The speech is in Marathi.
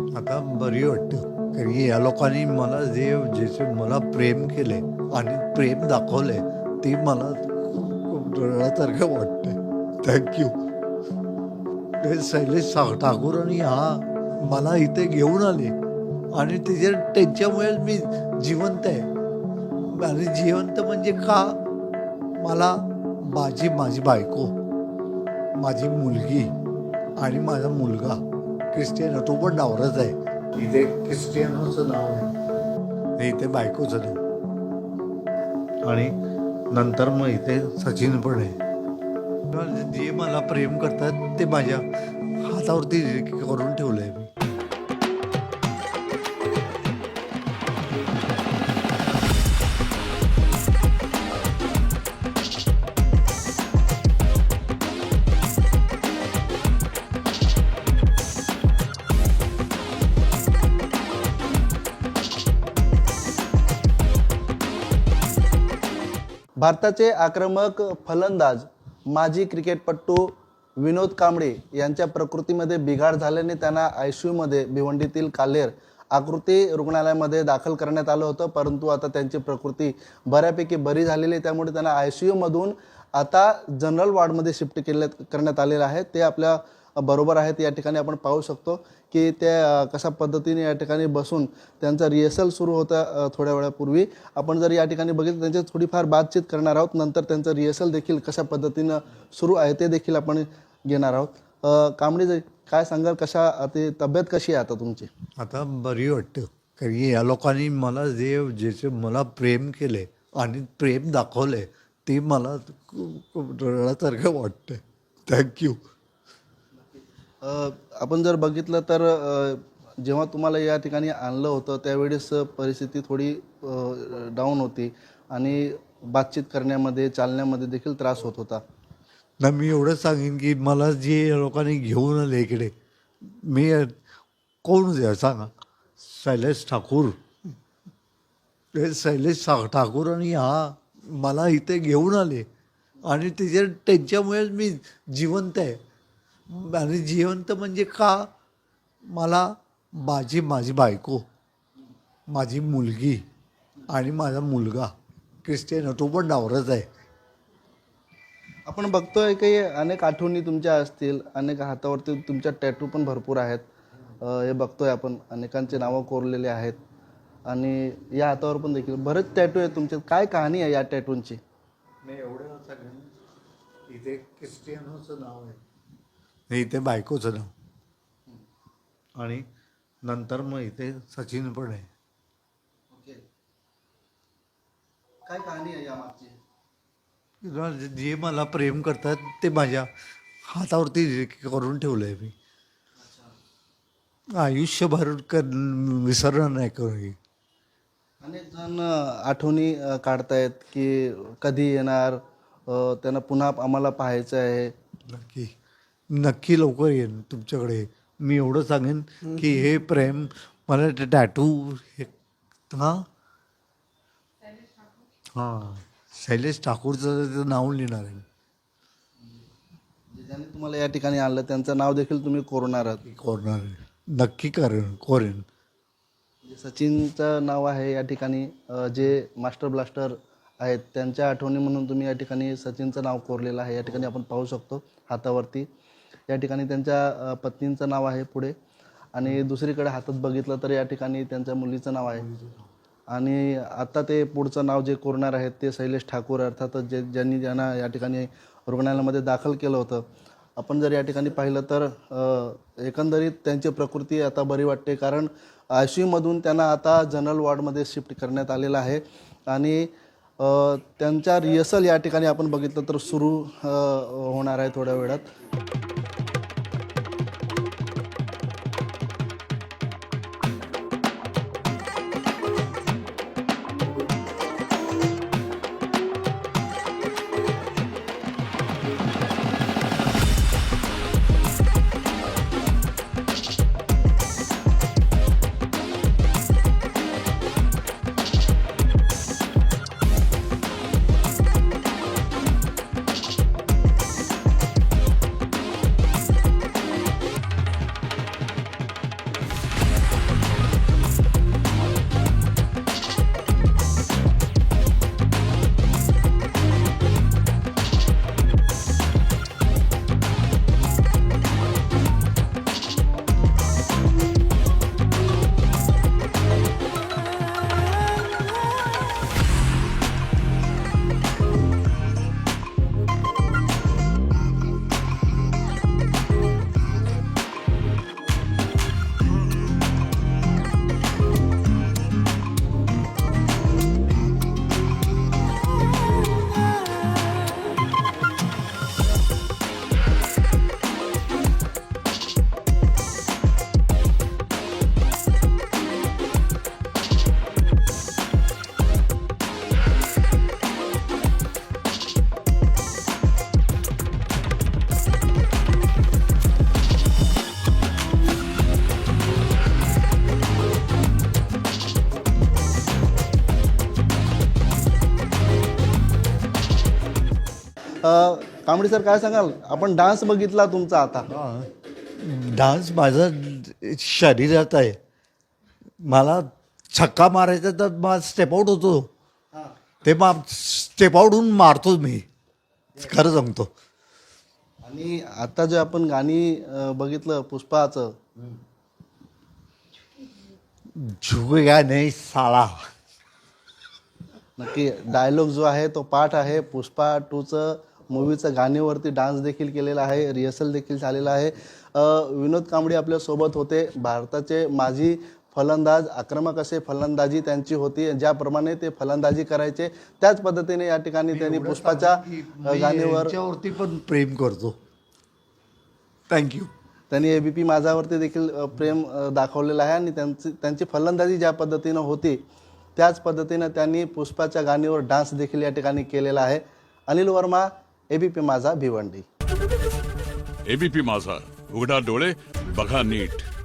आता बरी वाटतं. कारण की या लोकांनी मला जे ज्याचे मला प्रेम केले आणि प्रेम दाखवले ते मला खूप रडण्यासारखं वाटतंय. थँक्यू ते शैलेश सा ठाकूर आणि हा मला इथे घेऊन आले. आणि तिचे त्यांच्यामुळे मी जिवंत आहे. आणि जिवंत म्हणजे का? मला माझी माझी बायको माझी मुलगी आणि माझा मुलगा. क्रिस्टियानो तो पण नावरच आहे. इथे क्रिस्टियानोचं नाव आहे. इथे बायकोचं नाव आणि नंतर मग इथे सचिन पण आहे. जे मला प्रेम करतात ते माझ्या हातावरती करून ठेवलं आहे भारताचे आक्रमक फलंदाज माजी क्रिकेटपटू विनोद कांबळे यांच्या प्रकृतीमध्ये बिघाड झाल्याने त्यांना आय सी यूमध्ये भिवंडीतील कालेर आकृती रुग्णालयामध्ये दाखल करण्यात आलं होतं. परंतु आता त्यांची प्रकृती बऱ्यापैकी बरी झालेली आहे. त्यामुळे त्यांना आय सी यूमधून आता जनरल वॉर्डमध्ये शिफ्ट केले करण्यात आलेलं आहे. ते आपल्या बरोबर आहेत. या ठिकाणी आपण पाहू शकतो की त्या कशा पद्धतीने या ठिकाणी बसून त्यांचा रिहर्सल सुरू होता थोड्या वेळापूर्वी. आपण जर या ठिकाणी बघितलं त्यांची थोडीफार बातचीत करणार आहोत. नंतर त्यांचं रिहर्सल देखील कशा पद्धतीनं सुरू आहे ते देखील आपण घेणार आहोत. अ, कांबळी काय सांगाल? कशा ते तब्येत कशी आहे आता तुमची? आता बरी वाटतं. कारण की या लोकांनी मला जे ज्याचे मला प्रेम केले आणि प्रेम दाखवले ते मला खूप वाटतं थँक्यू आपण जर बघितलं तर जेव्हा तुम्हाला या ठिकाणी आणलं होतं त्यावेळेस परिस्थिती थोडी डाऊन होती आणि बातचीत करण्यामध्ये चालण्यामध्ये देखील त्रास होत होता. ना मी एवढंच सांगेन की मला जे या लोकांनी घेऊन आले इकडे मी कोण सांगा? शैलेश ठाकूर. ते शैलेश ठाकूर आणि हा मला इथे घेऊन आले. आणि त्याच्या त्यांच्यामुळेच मी जिवंत आहे. आणि जिवंत म्हणजे का? मला माझी माझी बायको माझी मुलगी आणि माझा मुलगा. क्रिस्टियन तो पण नावरच आहे. आपण बघतोय की अनेक आठवणी तुमच्या असतील अनेक हातावरती तुमच्या टॅटू पण भरपूर आहेत. हे बघतोय आपण अनेकांचे नावं कोरलेले आहेत. आणि या हातावर पण देखील बरेच टॅटू आहेत तुमचे काय कहाणी आहे या टॅटूंची नाही एवढं सगळं इथे क्रिस्टियानोचं नाव आहे. नाही इथे बायकोचं नाव. आणि नंतर मग इथे सचिन पण आहे. काय कहाणी आहे यामागची? जे मला प्रेम करतात ते माझ्या हातावरती करून ठेवलं आहे मी आयुष्यभर कर विसरणार नाही करू अनेक जण आठवणी काढतायत की कधी येणार त्यांना पुन्हा आम्हाला पाहायचं आहे. नक्की. नक्की लवकर येईन तुमच्याकडे. मी एवढं सांगेन की हे प्रेम मला ते टॅटू हे हां? हां. शैलेश ठाकूरचं ते नाव लिहिणार आहे. ज्यांनी तुम्हाला या ठिकाणी आणलं त्यांचं नाव देखील तुम्ही कोरणार आहात. करणार आहे. नक्की करेन कोरेन. म्हणजे सचिनचं नाव आहे या ठिकाणी. अ, जे मास्टर ब्लास्टर आहेत त्यांच्या आठवणी म्हणून तुम्ही या ठिकाणी सचिनचं नाव कोरलेलं आहे. या ठिकाणी आपण पाहू शकतो हातावरती. या ठिकाणी त्यांच्या पत्नींचं नाव आहे पुढे. आणि दुसरीकडे हातात बघितलं तर या ठिकाणी त्यांच्या मुलीचं नाव आहे. आणि आता ते पुढचं नाव जे कोरणार आहेत ते शैलेश ठाकूर अर्थातच जे ज्यांनी ज्यांना या ठिकाणी रुग्णालयामध्ये दाखल केलं होतं. आपण जर या ठिकाणी पाहिलं तर एकंदरीत त्यांची प्रकृती आता बरी वाटते कारण आय सी यूमधून त्यांना आता जनरल वॉर्डमध्ये शिफ्ट करण्यात आलेलं आहे. आणि त्यांच्या रिहर्सल या ठिकाणी आपण बघितलं तर सुरू होणार आहे थोड्या वेळात. कांबडी सर काय सांगाल? आपण डान्स बघितला तुमचा आता. डान्स माझा शरीरात आहे. मला छक्का मारायचा तर मला स्टेप आउट होतो. ते मा स्टेप आउट होऊन मारतो मी. खरं सांगतो. आणि आता जे आपण गाणी बघितलं पुष्पाचं. झुकेगा नाही साला नक्की डायलॉग जो आहे तो पाठ आहे पुष्पा टूचं. मूवीचं गाण्यावरती डान्स देखील केलेला आहे रिहर्सल देखील झालेला आहे. अ, विनोद कांबळे आपल्यासोबत होते. भारताचे माजी फलंदाज आक्रमक असे फलंदाजी त्यांची होती. ज्याप्रमाणे ते फलंदाजी करायचे त्याच पद्धतीने या ठिकाणी त्यांनी पुष्पाच्या अ, गाण्यावर यांच्यावरती पण प्रेम करतो. थँक्यू त्यांनी एबीपी माझावरती देखील प्रेम दाखवलेलं आहे आणि त्यांची त्यांची फलंदाजी ज्या पद्धतीनं होती त्याच पद्धतीनं त्यांनी पुष्पाच्या गाणीवर डान्स देखील या ठिकाणी केलेला आहे. अनिल वर्मा एबीपी माझा भिवंडी. एबीपी माझा. उघडा डोळे बघा नीट.